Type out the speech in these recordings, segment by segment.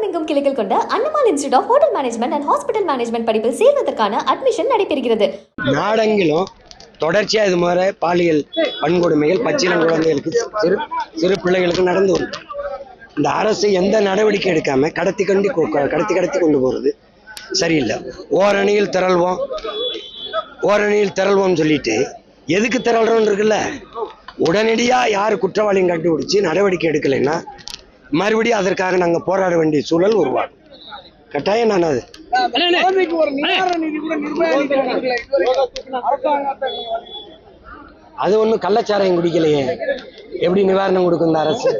உலகமெங்கும் கிளைகள் கொண்ட Annamal institute of hotel management and hospital management படிப்பில் சேர்வதற்கான அட்மிஷன் நடைபெறுகிறது. நாடெங்கிலும் தொடர்ச்சியா இது மாதிரி பாலியல் வன்கொடுமைகள் பச்சிளம் குழந்தைகளுக்கு சிறு சிறு பிள்ளைகளுக்கு நடந்து வரும். இந்த அரசு எந்த நடவடிக்கை எடுக்காம கடத்தி கண்டி கடத்தி கடத்தி கொண்டு போறது சரியில்லை. ஓரணியில் திரள்வோம். ஓரணியில் திரள்வோம்னு சொல்லிட்டு எதுக்கு திரள்றோம்னு இருக்குல்ல? உடனடியாக யார் குற்றவாளியும் கண்டுபிடிச்சி நடவடிக்கை எடுக்கலைன்னா மறுபடியும் அதற்காக நாங்க போராட வேண்டிய சூழல் உருவாகும். கட்டாயம் நான் அது. குழந்தைக்கு ஒரு நிவாரண நிதி கூட நிர்ணயிக்கிறாங்க அரசாங்கத்தை அது ஒன்றும் கள்ளச்சாராயம் குடிக்கலையே. எப்படி நிவாரணம் கொடுக்கும் இந்த அரசு?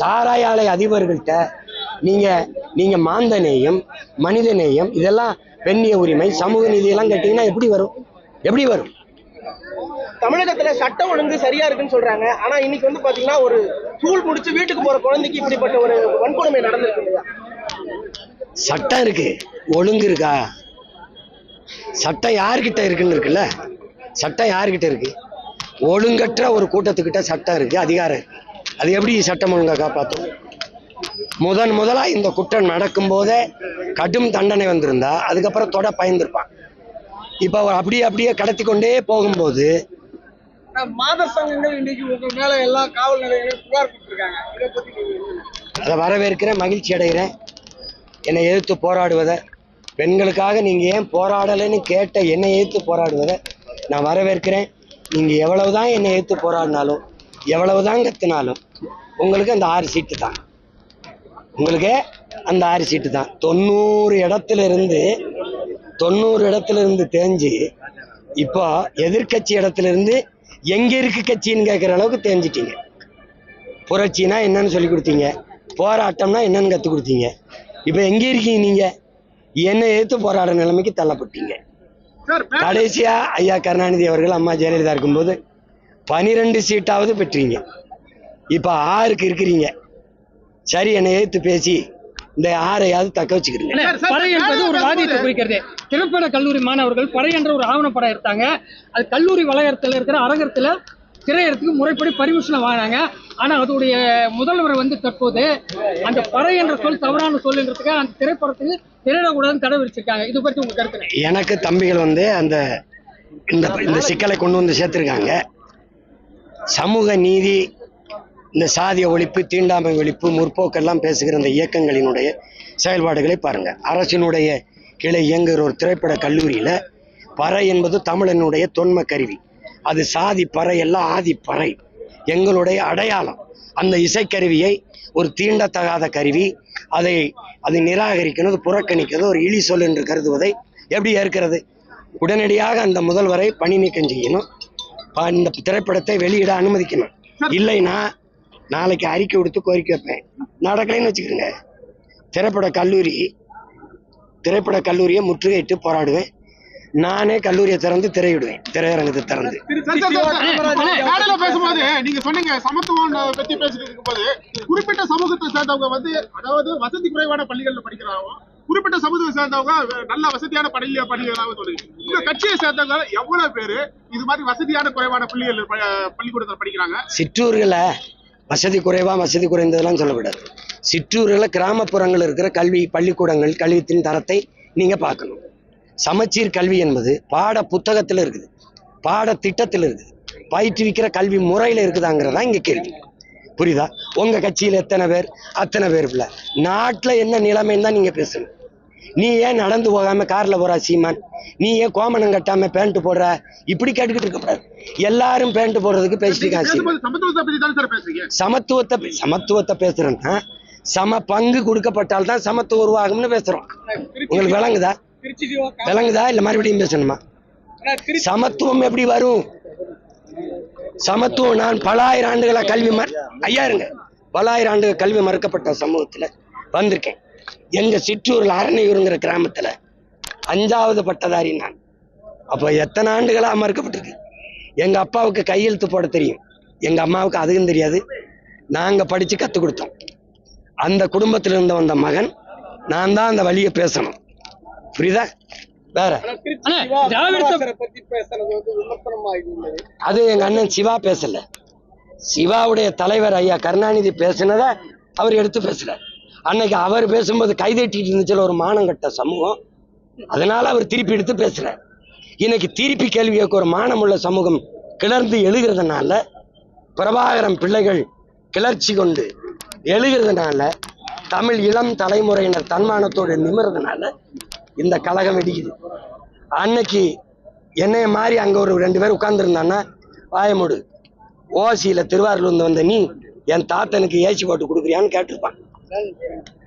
சாராய ஆலை அதிபர்கள்ட்ட நீங்க நீங்க மாந்த நேயம் மனித நேயம் இதெல்லாம் பெண்ணிய உரிமை சமூக நீதி எல்லாம் கேட்டீங்கன்னா எப்படி வரும்? எப்படி வரும்? தமிழகத்துல சட்டம் ஒழுங்கு சரியா இருக்குன்னு சொல்றாங்க. ஆனா இன்னைக்கு வந்து பாத்தீங்கன்னா ஒரு ஸ்கூல் முடிச்சு வீட்டுக்கு போற குழந்தைக்கு இப்படிப்பட்ட ஒரு வன்கொடுமை நடந்திருக்கு சட்டம் இருக்கு. ஒழுங்கு இருக்கா? சட்டம் யார்கிட்ட இருக்குன்னு இருக்குல்ல? சட்டம் யார்கிட்ட இருக்கு? ஒழுங்கற்ற ஒரு கூட்டத்துக்கிட்ட சட்டம் இருக்கு. அதிகாரம் இருக்கு. அது எப்படி சட்டம் ஒழுங்கா காப்பாற்றும் முதன் முதலா இந்த குற்றம் நடக்கும் போதே கடும் தண்டனை வந்திருந்தா அதுக்கப்புறம் தொட பயந்துருப்பான் இப்போ அவர் அப்படியே அப்படியே கடத்தி கொண்டே போகும்போது மாத சங்கங்கள் இன்னைக்கு உங்க மேல எல்லா காவல் நிலையங்களும் புகார் கொடுத்துருக்காங்க. இதை பத்தி நீங்க என்ன அதை வரவேற்கிறேன் மகிழ்ச்சி அடைகிறேன். என்னை எதிர்த்து போராடுவதை. பெண்களுக்காக நீங்கள் ஏன் போராடலைன்னு கேட்ட என்னை எதிர்த்து போராடுவதை நான் வரவேற்கிறேன். நீங்கள் எவ்வளவுதான் என்னை எதிர்த்து போராடினாலும் எவ்வளவுதான் கத்துனாலும் உங்களுக்கு அந்த ஆறு சீட்டு தான். உங்களுக்கு அந்த ஆறு சீட்டு தான். தொண்ணூறு இடத்துல இருந்து தொண்ணூறு இடத்துல இருந்து தேஞ்சு இப்போ எதிர்க்கட்சி இடத்துல இருந்து எங்க இருக்கு கட்சின்னு கேட்குற அளவுக்கு தேஞ்சிட்டீங்க. புரட்சினா என்னன்னு சொல்லி கொடுத்தீங்க. போராட்டம்னா என்னன்னு கற்றுக் கொடுத்தீங்க. இப்போ எங்கே இருக்கீங்க நீங்கள் என்னை எதிர்த்து போராட நிலைமைக்கு தள்ளப்பட்டீங்க. கடைசியா ஐயா கருணாநிதி அவர்கள் அம்மா ஜெயலலிதா இருக்கும்போது பனிரெண்டு சீட்டாவது பெற்றீங்க. இப்போ ஆறுக்கு இருக்கிறீங்க. சரி என்னை எதிர்த்து பேசி இந்த ஆறையாவது தக்க வச்சுக்கிறீங்க. பறை என்பது ஒரு வாதியத்தை குறிக்கிறது. திரைப்பட கல்லூரி மாணவர்கள் பறை என்ற ஒரு ஆவணப்படம் எடுத்தாங்க. அது கல்லூரி வளையத்துல இருக்கிற அரங்கத்துல திரையரத்துக்கு முறைப்படி பர்மிஷன் வாங்கினாங்க. ஆனா அதோடைய முதல்வர் வந்து தற்போது அந்த பறை என்ற சொல் தவறான சொல்லுன்றதுக்கு அந்த திரைப்படத்துக்கு திரையிடக்கூடாதுன்னு தடை விதிச்சிருக்காங்க. இது பற்றி உங்க கருத்து? எனக்கு தம்பிகள் வந்து அந்த இந்த இந்த சிக்கலை கொண்டு வந்து சேர்த்துருக்காங்க. சமூக நீதி இந்த சாதிய ஒழிப்பு தீண்டாமை ஒழிப்பு முற்போக்கெல்லாம் பேசுகிற இந்த இயக்கங்களினுடைய செயல்பாடுகளை பாருங்க. அரசினுடைய கிளை இயங்குகிற ஒரு திரைப்பட கல்லூரியில பறை என்பது தமிழனுடைய தொன்ம கருவி. அது சாதி பறை எல்லாம் ஆதி பறை. எங்களுடைய அடையாளம். அந்த இசைக்கருவியை ஒரு தீண்டத்தகாத கருவி அதை அதை நிராகரிக்கிறது புறக்கணிக்கிறது ஒரு இழி சொல் என்று கருதுவதை எப்படி ஏற்கிறது? உடனடியாக அந்த முதல்வரை பணி நீக்கம் செய்யணும். இந்த திரைப்படத்தை வெளியிட அனுமதிக்கணும். இல்லைன்னா நாளைக்கு அறிக்கை கொடுத்து கோரிக்கை வைப்பேன். நடக்கலைன்னு வச்சுக்கிறேங்க திரைப்பட கல்லூரி திரைப்பட கல்லூரியை முற்றுகையிட்டு போராடுவேன். நானே கல்லூரியை திறந்து திரையிடுவேன். திரையரங்கத்தை திறந்து. பேசும்போது நீங்க சொன்னீங்க சமத்துவம் பத்தி பேசிட்டு இருக்கும்போது குறிப்பிட்ட சமூகத்தை சேர்ந்தவங்க வந்து அதாவது வசதி குறைவான பள்ளிகள்ல படிக்கிறாங்க குறிப்பிட்ட சமூகத்தை சேர்ந்தவங்க நல்ல வசதியான பள்ளியில படிக்கிறாங்க சொல்றீங்க. உங்க கட்சியை சேர்ந்தவங்க எவ்வளவு பேரு இது மாதிரி வசதியான குறைவான பள்ளிகள் பள்ளிக்கூடத்துல படிக்கிறாங்க? சிற்றூர்களை வசதி குறைவா வசதி குறைந்ததெல்லாம் சொல்லக்கூடாது. சிற்றூரில் கிராமப்புறங்கள் இருக்கிற கல்வி பள்ளிக்கூடங்கள் கல்வித்தின் தரத்தை நீங்க பார்க்கணும். சமச்சீர் கல்வி என்பது பாட புத்தகத்தில் இருக்குது. பாட திட்டத்தில் இருக்குது. பயிற்றுவிக்கிற கல்வி முறையில் இருக்குதாங்கிறதா இங்க கேள்வி. புரியுதா? உங்க கட்சியில் எத்தனை பேர்? அத்தனை பேர் இல்லை. நாட்டில் என்ன நிலைமைன்னு தான் நீங்க பேசணும். நீ ஏன் நடந்து போகாம கார்ல போற சீமான்? நீ ஏன் கோமணம் கட்டாம பேண்ட் போடுற? இப்படி கேட்டுக்கிட்டு இருக்கக்கூடாது எல்லாரும் பேண்ட் போடுறதுக்கு பேசிட்டு. பேசும்போது சமத்துவத்தை சமத்துவத்தை பேசுறேன்னா சம பங்கு கொடுக்கப்பட்டால்தான் சமத்துவம் உருவாகும்னு பேசுறோம். உங்களுக்கு விளங்குதா? விளங்குதா? இல்ல மறுபடியும் பேசணுமா? சமத்துவம் எப்படி வரும்? சமத்துவம் நான் பல ஆயிரம் ஆண்டுகளா கல்வி மற ஐயா இருங்க. பல ஆயிரம் ஆண்டுகள் கல்வி மறுக்கப்பட்ட சமூகத்துல வந்திருக்கேன். எங்க சிற்றூர்ல அரணையூருங்கிற கிராமத்துல அஞ்சாவது பட்டதாரி நான். அப்போ எத்தனை ஆண்டுகளா மறுக்கப்பட்டிருக்கு எங்க அப்பாவுக்கு கையெழுத்து போட தெரியும். எங்க அம்மாவுக்கு அதுவும் தெரியாது. நாங்க படிச்சு கத்து கொடுத்தோம். அந்த குடும்பத்தில் இருந்த வந்த மகன் நான் தான் அந்த வழியை பேசணும். புரியுதா? வேற. அது எங்க அண்ணன் சிவா பேசல. சிவாவுடைய தலைவர் ஐயா கருணாநிதி பேசினத அவர் எடுத்து பேசல அன்னைக்கு அவர் பேசும்போது கைதட்டிட்டு இருந்துச்சுல ஒரு மானங்கட்ட சமூகம். அதனால அவர் திருப்பி எடுத்து பேசுறார். இன்னைக்கு திருப்பி கேள்வி கேட்க ஒரு மானமுள்ள சமூகம் கிளர்ந்து எழுகிறதுனால பிரபாகரம் பிள்ளைகள் கிளர்ச்சி கொண்டு எழுகிறதுனால தமிழ் இளம் தலைமுறையினர் தன்மானத்தோடு நிமிறதுனால இந்த கழகம் வெடிக்குது. அன்னைக்கு என்னைய மாதிரி அங்க ஒரு ரெண்டு பேர் உட்கார்ந்துருந்தான்னா வாயமுடு ஓசியில திருவாரூர்ல இருந்து வந்த நீ என் தாத்தனுக்கு ஏசி போட்டு கொடுக்குறியான்னு கேட்டிருப்பான். 何言っ。